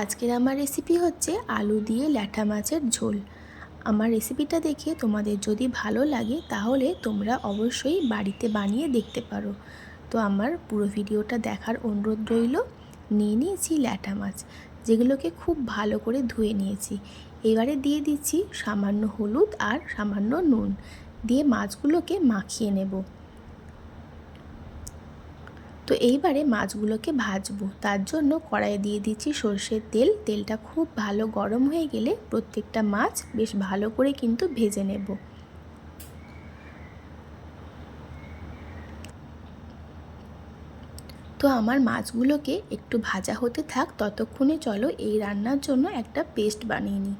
আজকের আমার রেসিপি হচ্ছে আলু দিয়ে ল্যাঠা মাছের ঝোল। আমার রেসিপিটা দেখে তোমাদের যদি ভালো লাগে তাহলে তোমরা অবশ্যই বাড়িতে বানিয়ে দেখতে পারো। তো আমার পুরো ভিডিওটা দেখার অনুরোধ রইল, নিয়ে নিয়েছি ল্যাঠা মাছ, যেগুলোকে খুব ভালো করে ধুয়ে নিয়েছি। এবারে দিয়ে দিচ্ছি সামান্য হলুদ আর সামান্য নুন, দিয়ে মাছগুলোকে মাখিয়ে নেব। তো এইবারে মাছগুলোকে ভাজবো। তার জন্য কড়াইয়ে দিয়ে দিচ্ছি সর্ষের তেল। তেলটা খুব ভালো গরম হয়ে গেলে প্রত্যেকটা মাছ বেশ ভালো করে কিন্তু ভেজে নেব। তো আমার মাছগুলোকে একটু ভাজা হতে থাক, ততক্ষণে চলো এই রান্নার জন্য একটা পেস্ট বানিয়ে নিই।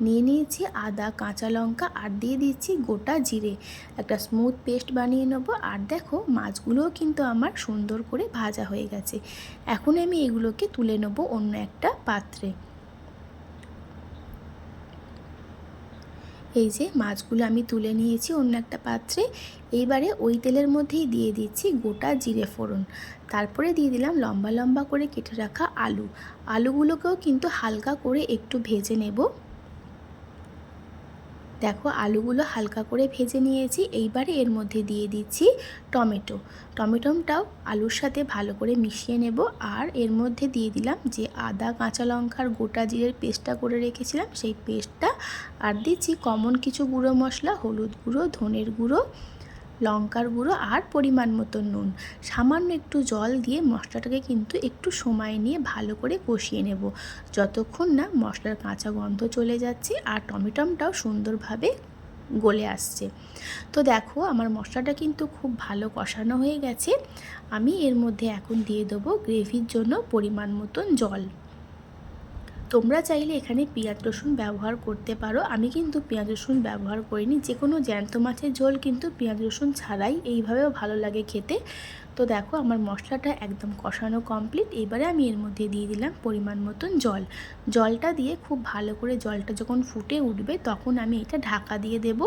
নিয়ে নিয়েছি আদা, কাঁচা লঙ্কা আর দিয়ে দিচ্ছি গোটা জিরে। একটা স্মুথ পেস্ট বানিয়ে নেব। আর দেখো, মাছগুলোও কিন্তু আমার সুন্দর করে ভাজা হয়ে গেছে। এখন আমি এগুলোকে তুলে নেব অন্য একটা পাত্রে। এই যে, মাছগুলো আমি তুলে নিয়েছি অন্য একটা পাত্রে। এইবারে ওই তেলের মধ্যেই দিয়ে দিচ্ছি গোটা জিরে ফোড়ন। তারপরে দিয়ে দিলাম লম্বা লম্বা করে কেটে রাখা আলু। আলুগুলোকেও কিন্তু হালকা করে একটু ভেজে নেব। দেখো আলুগুলো হালকা করে ভেজে নিয়েছি, এইবারে এর মধ্যে দিয়ে দিচ্ছি টমেটো। টমেটোটাও আলুর সাথে ভালো করে মিশিয়ে নেব আর এর মধ্যে দিয়ে দিলাম যে আদা, কাঁচা লঙ্কার গোটা জিরের পেস্টটা করে রেখেছিলাম, সেই পেস্টটা। আর দিচ্ছি কমন কিছু গুঁড়ো মশলা, হলুদ গুঁড়ো, ধনের গুঁড়ো লঙ্কার গুঁড়ো আর পরিমাণ মতো নুন। সামান্য একটু জল দিয়ে মশলাটাকে কিন্তু একটু সময় নিয়ে ভালো করে কষিয়ে নেব। যতক্ষণ না মশলার কাঁচা গন্ধ চলে যাচ্ছে আর টমেটমটাও সুন্দরভাবে গলে আসছে। তো দেখো, আমার মশলাটা কিন্তু খুব ভালো কষানো হয়ে গেছে। আমি এর মধ্যে এখন দিয়ে দেবো গ্রেভির জন্য পরিমাণ মতন জল। তোমরা চাইলে এখানে পেঁয়াজ রসুন ব্যবহার করতে পারো। আমি কিন্তু পেঁয়াজ রসুন ব্যবহার করিনি যে কোনো জ্যান্ত মাছের ঝোল কিন্তু পেঁয়াজ রসুন ছাড়াই এইভাবেও ভালো লাগে খেতে। তো দেখো আমার মশলাটা একদম কষানো কমপ্লিট এবারে আমি এর মধ্যে দিয়ে দিলাম পরিমাণ মতন জল। জলটা দিয়ে খুব ভালো করে জলটা যখন ফুটে উঠবে তখন আমি এটা ঢাকা দিয়ে দেব।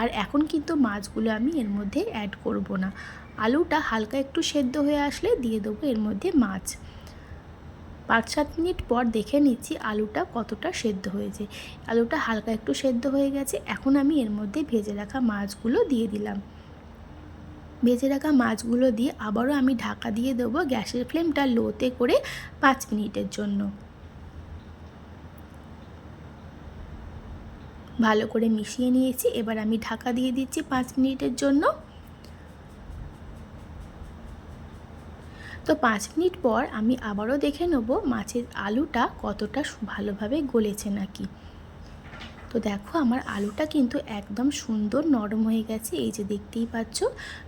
আর এখন কিন্তু মাছগুলো আমি এর মধ্যে অ্যাড করব না। আলুটা হালকা একটু সেদ্ধ হয়ে আসলে দিয়ে দেবো এর মধ্যে মাছ। পাঁচ সাত মিনিট পর দেখে নিচ্ছি আলুটা কতটা সেদ্ধ হয়েছে। আলুটা হালকা একটু সেদ্ধ হয়ে গেছে, এখন আমি এর মধ্যে ভেজে রাখা মাছগুলো দিয়ে দিলাম। ভেজে রাখা মাছগুলো দিয়ে আবারও আমি ঢাকা দিয়ে দেবো গ্যাসের ফ্লেমটা লোতে করে পাঁচ মিনিটের জন্য। ভালো করে মিশিয়ে নিয়েছি, এবার আমি ঢাকা দিয়ে দিচ্ছি পাঁচ মিনিটের জন্য। তো পাঁচ মিনিট পর আমি আবারও দেখে নেব মাছের আলুটা কতটা ভালোভাবে গলেছে নাকি। তো দেখো আমার আলুটা কিন্তু একদম সুন্দর নরম হয়ে গেছে, এই যে দেখতেই পাচ্ছ।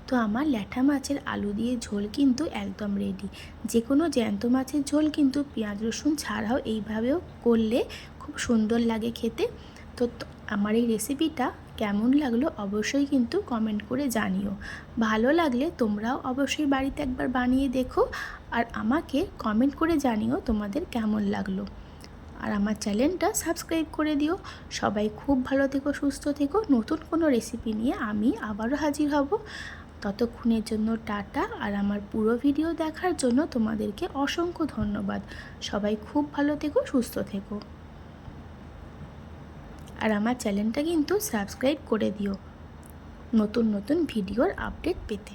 তো আমার ল্যাঠা মাছের আলু দিয়ে ঝোল কিন্তু একদম রেডি যে কোনো জ্যান্ত মাছের ঝোল কিন্তু পেঁয়াজ রসুন ছাড়াও এইভাবেও করলে খুব সুন্দর লাগে খেতে। তো আমার এই রেসিপিটা কেমন লাগল অবশ্যই কিন্তু কমেন্ট করে জানিও। ভালো লাগলে তোমরাও অবশ্যই বাড়িতে একবার বানিয়ে দেখো আর আমাকে কমেন্ট করে জানিও তোমাদের কেমন লাগল। আর আমার চ্যানেলটা সাবস্ক্রাইব করে দিও। সবাই খুব ভালো থেকো, সুস্থ থেকো। নতুন কোনো রেসিপি নিয়ে আমি আবারও হাজির হব। ততক্ষণের জন্য টাটা আর আমার পুরো ভিডিও দেখার জন্য তোমাদেরকে অসংখ্য ধন্যবাদ। সবাই খুব ভালো থেকো, সুস্থ থেকো। আর আমার চ্যানেলটা কিন্তু সাবস্ক্রাইব করে দিও। নতুন নতুন ভিডিওর আপডেট পেতে।